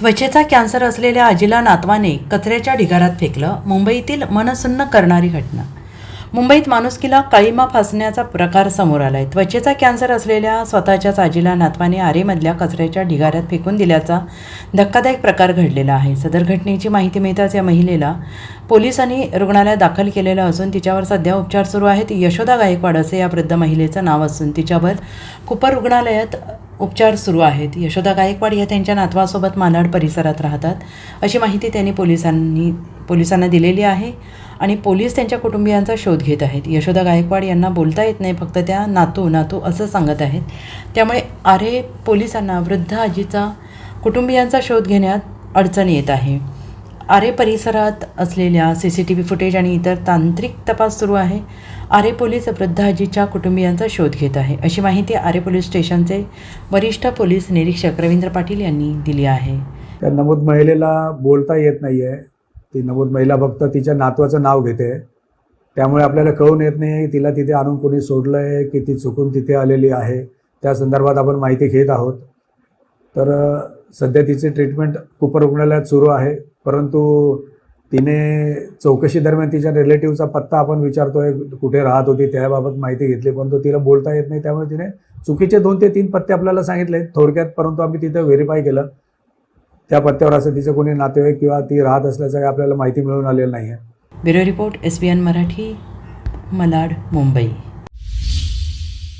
त्वचेचा कॅन्सर असलेल्या आजीला नातवाने कचऱ्याच्या ढिगारात फेकलं मुंबईतील मनसुन्न करणारी घटना. मुंबईत माणुसकीला काळीमा फासण्याचा प्रकार समोर आलाय. त्वचेचा कॅन्सर असलेल्या स्वतःच्याच आजीला नातवाने आरेमधल्या कचऱ्याच्या ढिगाऱ्यात फेकून दिल्याचा धक्कादायक प्रकार घडलेला आहे. सदर घटनेची माहिती मिळताच या महिलेला पोलिसांनी रुग्णालयात दाखल केलेलं असून तिच्यावर सध्या उपचार सुरू आहेत. यशोदा गायकवाड असे या वृद्ध महिलेचं नाव असून तिच्यावर कुपर रुग्णालयात उपचार सुरू आहेत. यशोदा गायकवाड या त्यांच्या नातवासोबत मानाड परिसरात राहतात. अशी माहिती त्यांनी पोलिसांनी पोलिसांना दिलेली आहे आणि पोलीस त्यांच्या कुटुंबियांचा शोध घेत आहेत. यशोदा गायकवाड यांना बोलता येत नाही फक्त त्या नातू नातू असं सांगत आहेत. त्यामुळे आरे पोलिसांना वृद्ध आजीचा कुटुंबियांचा शोध घेण्यात अडचण येत आहे. आरे परिसरात असलेल्या C C T V footage आणि इतर तांत्रिक तपास सुरू आहे. आरे पोलीस वृद्ध आजीच्या कुटुंबियांचा शोध घेत आहे. अशी माहिती आरे पोलीस स्टेशनचे वरिष्ठ पोलीस निरीक्षक रवींद्र पाटील यांनी दिली आहे. त्या नमूद महिलेला बोलता येत नाही आहे ती नमूद महिला फक्त तिच्या नातवाचं नाव घेते. त्यामुळे आपल्याला कळून येत नाही तिला तिथे आणून कोणी सोडलं आहे की ती चुकून तिथे आलेली आहे. त्या संदर्भात आपण माहिती घेत आहोत. तर सध्या तिची ट्रीटमेंट कुपर रुग्णालयात सुरू आहे. परंतु तिने चौकशी दरम्यान तिच्या रिलेटिव्हचा पत्ता आपण विचारतोय कुठे राहत होती त्याबाबत माहिती घेतली परंतु तिला बोलता येत नाही. त्यामुळे तिने चुकीचे दोन ते तीन पत्ते आपल्याला सांगितले. थोडक्यात परंतु आम्ही तिथं व्हेरीफाय केलं. त्या पत्त्यावर असं तिचं कोणी नातेवाईक किंवा ती राहत असल्याचं काही आपल्याला माहिती मिळून आलेलं नाही आहे bureau report S B N Marathi Malad Mumbai.